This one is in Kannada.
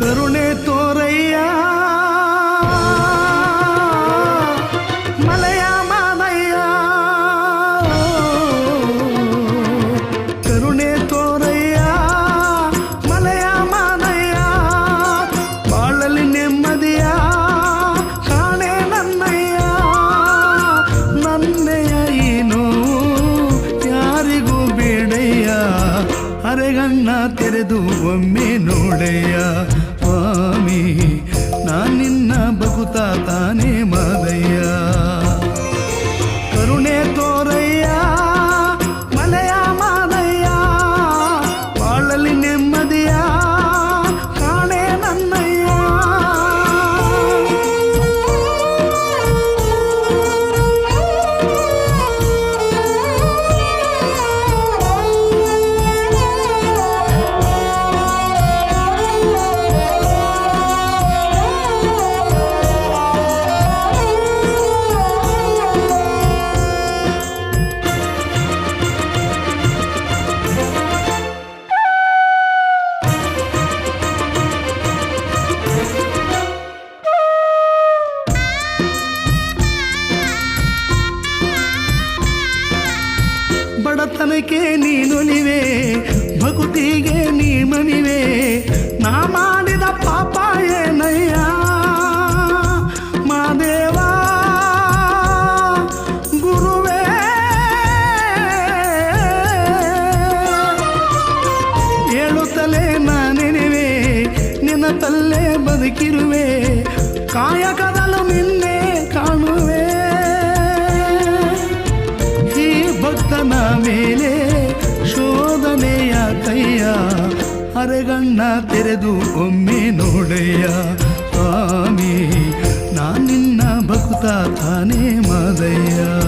ಕರುಣೆ ತೋರಯ್ಯ. ಮಲಯ ಮಾನಯ್ಯ ಕರುಣೆ ತೋರಯ್ಯ. ಮಲಯ ಮಾನಯ್ಯ ಬಾಳಲಿ ನೆಮ್ಮದಿಯ. ಕಾಣೆ ನನ್ನಯ್ಯ. ನನ್ನೆಯ ಏನು? ಯಾರಿಗೂ ಬೇಡಯ್ಯ. ಅರೆಗಣ್ಣ ತೆರೆದು ಒಮ್ಮೆ ನೋಡಯ್ಯ. ತಾನೇ ಬಡತನಕ್ಕೆ ನೀನುಲಿವೆ ಭಕುತಿಗೆ ನೀ ಮನಿವೆ. ನಾ ಮಾಡಿದ ಪಾಪ ಏನಯ್ಯ ಮಾದೇವ ಗುರುವೇ. ಹೇಳುತ್ತಲೇ ನಾನೆನಿವೆ ನಿನ್ನ ತಲ್ಲೇ ಬದುಕಿರುವೆ. ಕಾಯಕದಲು ನಿನ್ನೆ ಭಕ್ತನ ಮೇಲೆ ಶೋಧನೆಯ ಕೈಯ ಅರೆಗಣ್ಣ ತೆರೆದು ಒಮ್ಮೆ ನೋಡಯ್ಯ ಸ್ವಾಮಿ ನಾನಿನ್ನ ಭಕ್ತ ತಾನೇ ಮಾದಯ್ಯ.